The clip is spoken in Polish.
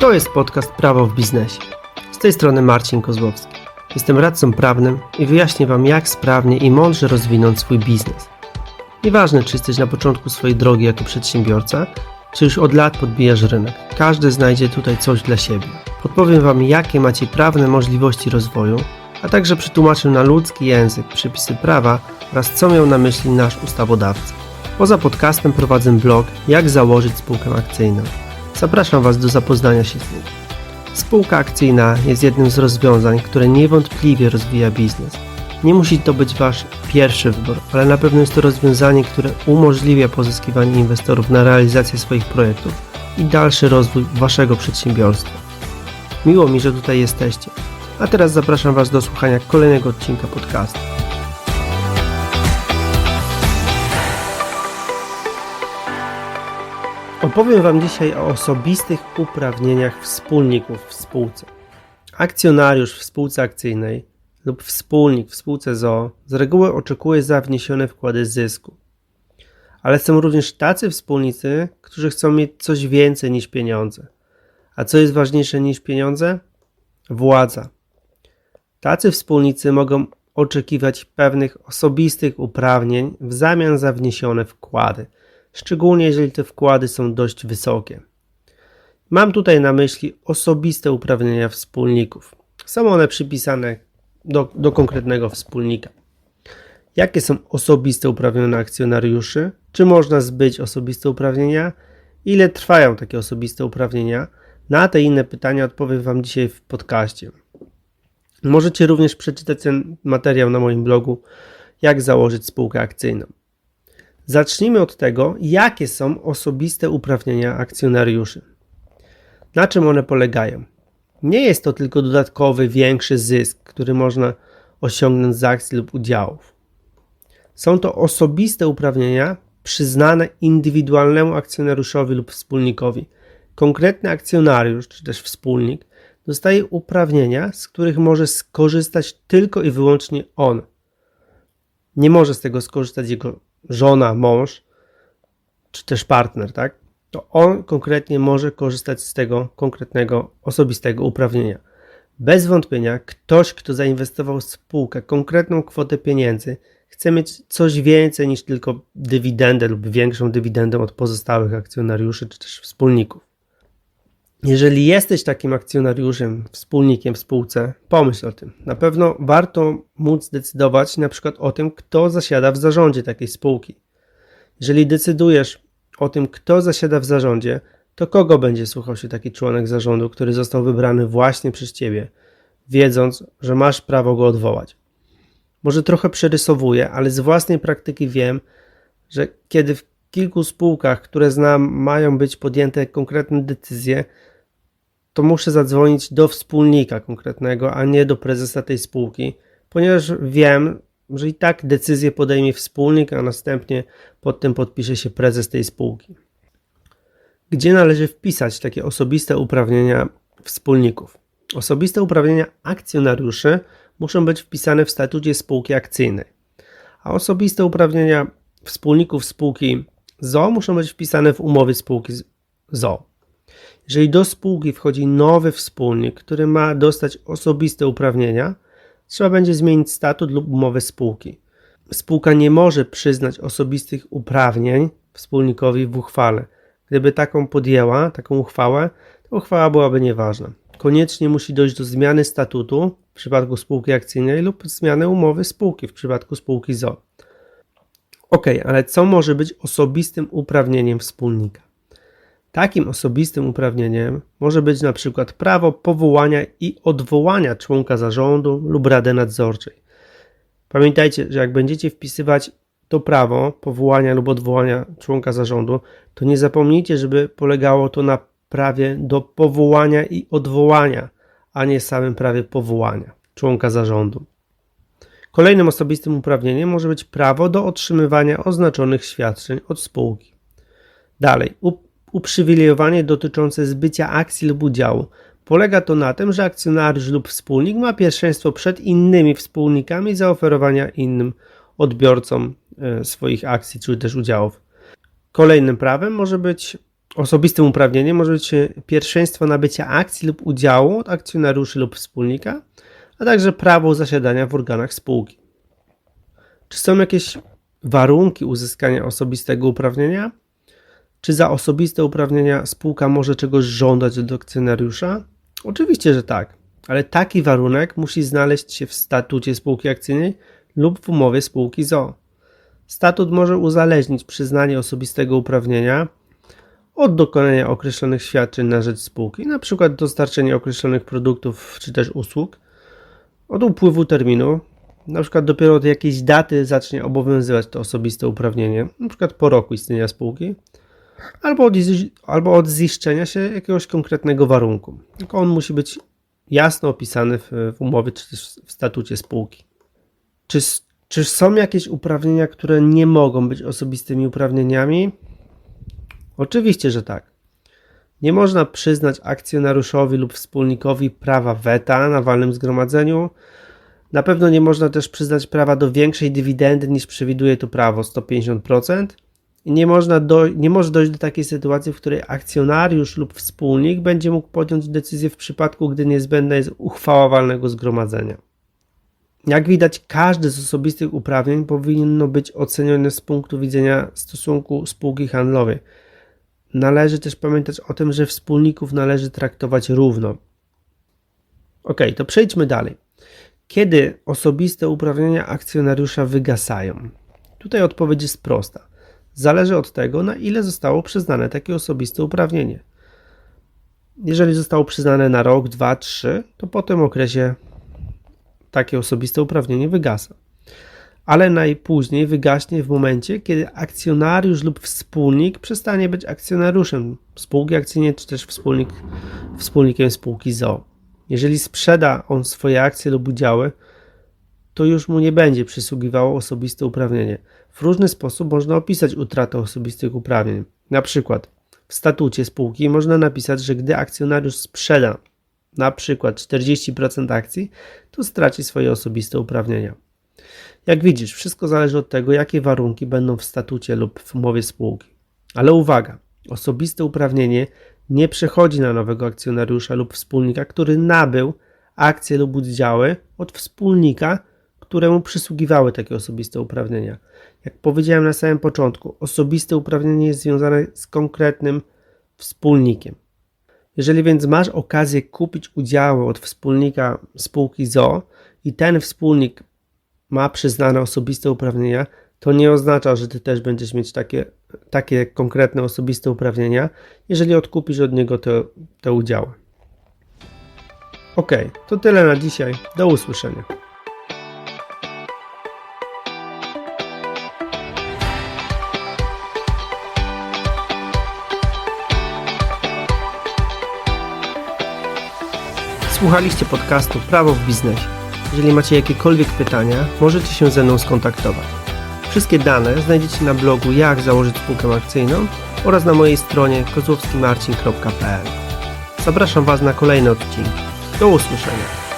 To jest podcast Prawo w biznesie. Z tej strony Marcin Kozłowski. Jestem radcą prawnym i wyjaśnię Wam, jak sprawnie i mądrze rozwinąć swój biznes. Nieważne, czy jesteś na początku swojej drogi jako przedsiębiorca, czy już od lat podbijasz rynek. Każdy znajdzie tutaj coś dla siebie. Podpowiem Wam, jakie macie prawne możliwości rozwoju, a także przetłumaczę na ludzki język przepisy prawa oraz co miał na myśli nasz ustawodawca. Poza podcastem prowadzę blog Jak założyć spółkę akcyjną. Zapraszam Was do zapoznania się z nim. Spółka akcyjna jest jednym z rozwiązań, które niewątpliwie rozwija biznes. Nie musi to być Wasz pierwszy wybór, ale na pewno jest to rozwiązanie, które umożliwia pozyskiwanie inwestorów na realizację swoich projektów i dalszy rozwój Waszego przedsiębiorstwa. Miło mi, że tutaj jesteście. A teraz zapraszam Was do słuchania kolejnego odcinka podcastu. Opowiem Wam dzisiaj o osobistych uprawnieniach wspólników w spółce. Akcjonariusz w spółce akcyjnej lub wspólnik w spółce ZO z reguły oczekuje za wniesione wkłady zysku. Ale są również tacy wspólnicy, którzy chcą mieć coś więcej niż pieniądze. A co jest ważniejsze niż pieniądze? Władza. Tacy wspólnicy mogą oczekiwać pewnych osobistych uprawnień w zamian za wniesione wkłady – szczególnie jeżeli te wkłady są dość wysokie. Mam tutaj na myśli osobiste uprawnienia wspólników. Są one przypisane do, do konkretnego wspólnika. Jakie są osobiste uprawnienia akcjonariuszy? Czy można zbyć osobiste uprawnienia? Ile trwają takie osobiste uprawnienia? Na te inne pytania odpowiem Wam dzisiaj w podcaście. Możecie również przeczytać ten materiał na moim blogu, jak założyć spółkę akcyjną. Zacznijmy od tego, jakie są osobiste uprawnienia akcjonariuszy. Na czym one polegają? Nie jest to tylko dodatkowy, większy zysk, który można osiągnąć z akcji lub udziałów. Są to osobiste uprawnienia przyznane indywidualnemu akcjonariuszowi lub wspólnikowi. Konkretny akcjonariusz czy też wspólnik dostaje uprawnienia, z których może skorzystać tylko i wyłącznie on. Nie może z tego skorzystać jego żona, mąż, czy też partner, tak? To on konkretnie może korzystać z tego konkretnego osobistego uprawnienia. Bez wątpienia ktoś, kto zainwestował w spółkę konkretną kwotę pieniędzy, chce mieć coś więcej niż tylko dywidendę lub większą dywidendę od pozostałych akcjonariuszy czy też wspólników. Jeżeli jesteś takim akcjonariuszem, wspólnikiem w spółce, pomyśl o tym. Na pewno warto móc decydować na przykład o tym, kto zasiada w zarządzie takiej spółki. Jeżeli decydujesz o tym, kto zasiada w zarządzie, to kogo będzie słuchał się taki członek zarządu, który został wybrany właśnie przez ciebie, wiedząc, że masz prawo go odwołać. Może trochę przerysowuję, ale z własnej praktyki wiem, że kiedy w kilku spółkach, które znam, mają być podjęte konkretne decyzje, to muszę zadzwonić do wspólnika konkretnego, a nie do prezesa tej spółki, ponieważ wiem, że i tak decyzję podejmie wspólnik, a następnie pod tym podpisze się prezes tej spółki. Gdzie należy wpisać takie osobiste uprawnienia wspólników? Osobiste uprawnienia akcjonariuszy muszą być wpisane w statucie spółki akcyjnej, a osobiste uprawnienia wspólników spółki ZO muszą być wpisane w umowie spółki ZO. Jeżeli do spółki wchodzi nowy wspólnik, który ma dostać osobiste uprawnienia, trzeba będzie zmienić statut lub umowę spółki. Spółka nie może przyznać osobistych uprawnień wspólnikowi w uchwale. Gdyby taką podjęła, taką uchwałę, to uchwała byłaby nieważna. Koniecznie musi dojść do zmiany statutu w przypadku spółki akcyjnej lub zmiany umowy spółki w przypadku spółki ZO. Ok, ale co może być osobistym uprawnieniem wspólnika? Takim osobistym uprawnieniem może być na przykład prawo powołania i odwołania członka zarządu lub rady nadzorczej. Pamiętajcie, że jak będziecie wpisywać to prawo powołania lub odwołania członka zarządu, to nie zapomnijcie, żeby polegało to na prawie do powołania i odwołania, a nie samym prawie powołania członka zarządu. Kolejnym osobistym uprawnieniem może być prawo do otrzymywania oznaczonych świadczeń od spółki. Dalej, uprzywilejowanie dotyczące zbycia akcji lub udziału. Polega to na tym, że akcjonariusz lub wspólnik ma pierwszeństwo przed innymi wspólnikami zaoferowania innym odbiorcom e, swoich akcji czy też udziałów. Kolejnym prawem może być Osobistym uprawnieniem może być pierwszeństwo nabycia akcji lub udziału od akcjonariuszy lub wspólnika, a także prawo zasiadania w organach spółki. Czy są jakieś warunki uzyskania osobistego uprawnienia? Czy za osobiste uprawnienia spółka może czegoś żądać od akcjonariusza? Oczywiście, że tak, ale taki warunek musi znaleźć się w statucie spółki akcyjnej lub w umowie spółki ZO. Statut może uzależnić przyznanie osobistego uprawnienia od dokonania określonych świadczeń na rzecz spółki, np. dostarczenia określonych produktów czy też usług, od upływu terminu, np. dopiero od jakiejś daty zacznie obowiązywać to osobiste uprawnienie, np. po roku istnienia spółki, albo od, albo od ziszczenia się jakiegoś konkretnego warunku. Tylko on musi być jasno opisany w, w umowie czy też w statucie spółki. Czy, czy są jakieś uprawnienia, które nie mogą być osobistymi uprawnieniami? Oczywiście, że tak. Nie można przyznać akcjonariuszowi lub wspólnikowi prawa weta na walnym zgromadzeniu. Na pewno nie można też przyznać prawa do większej dywidendy niż przewiduje to prawo 150%. Nie, można do, nie może dojść do takiej sytuacji, w której akcjonariusz lub wspólnik będzie mógł podjąć decyzję w przypadku, gdy niezbędna jest uchwała walnego zgromadzenia. Jak widać, każde z osobistych uprawnień powinno być ocenione z punktu widzenia stosunku spółki handlowej. Należy też pamiętać o tym, że wspólników należy traktować równo. Ok, to przejdźmy dalej. Kiedy osobiste uprawnienia akcjonariusza wygasają? Tutaj odpowiedź jest prosta. Zależy od tego, na ile zostało przyznane takie osobiste uprawnienie. Jeżeli zostało przyznane na rok, dwa, trzy, to po tym okresie takie osobiste uprawnienie wygasa. Ale najpóźniej wygaśnie w momencie, kiedy akcjonariusz lub wspólnik przestanie być akcjonariuszem spółki akcyjnej, czy też wspólnik, wspólnikiem spółki ZO. Jeżeli sprzeda on swoje akcje lub udziały, to już mu nie będzie przysługiwało osobiste uprawnienie. W różny sposób można opisać utratę osobistych uprawnień. Na przykład w statucie spółki można napisać, że gdy akcjonariusz sprzeda na przykład 40% akcji, to straci swoje osobiste uprawnienia. Jak widzisz, wszystko zależy od tego, jakie warunki będą w statucie lub w umowie spółki. Ale uwaga, osobiste uprawnienie nie przechodzi na nowego akcjonariusza lub wspólnika, który nabył akcje lub udziały od wspólnika, któremu przysługiwały takie osobiste uprawnienia. Jak powiedziałem na samym początku, osobiste uprawnienie jest związane z konkretnym wspólnikiem. Jeżeli więc masz okazję kupić udziały od wspólnika spółki ZO i ten wspólnik ma przyznane osobiste uprawnienia, to nie oznacza, że ty też będziesz mieć takie, takie konkretne osobiste uprawnienia, jeżeli odkupisz od niego te, te udziały. Ok, to tyle na dzisiaj. Do usłyszenia. Słuchaliście podcastu Prawo w biznesie. Jeżeli macie jakiekolwiek pytania, możecie się ze mną skontaktować. Wszystkie dane znajdziecie na blogu jak założyć spółkę akcyjną oraz na mojej stronie kozłowskimarcin.pl. Zapraszam Was na kolejne odcinki. Do usłyszenia.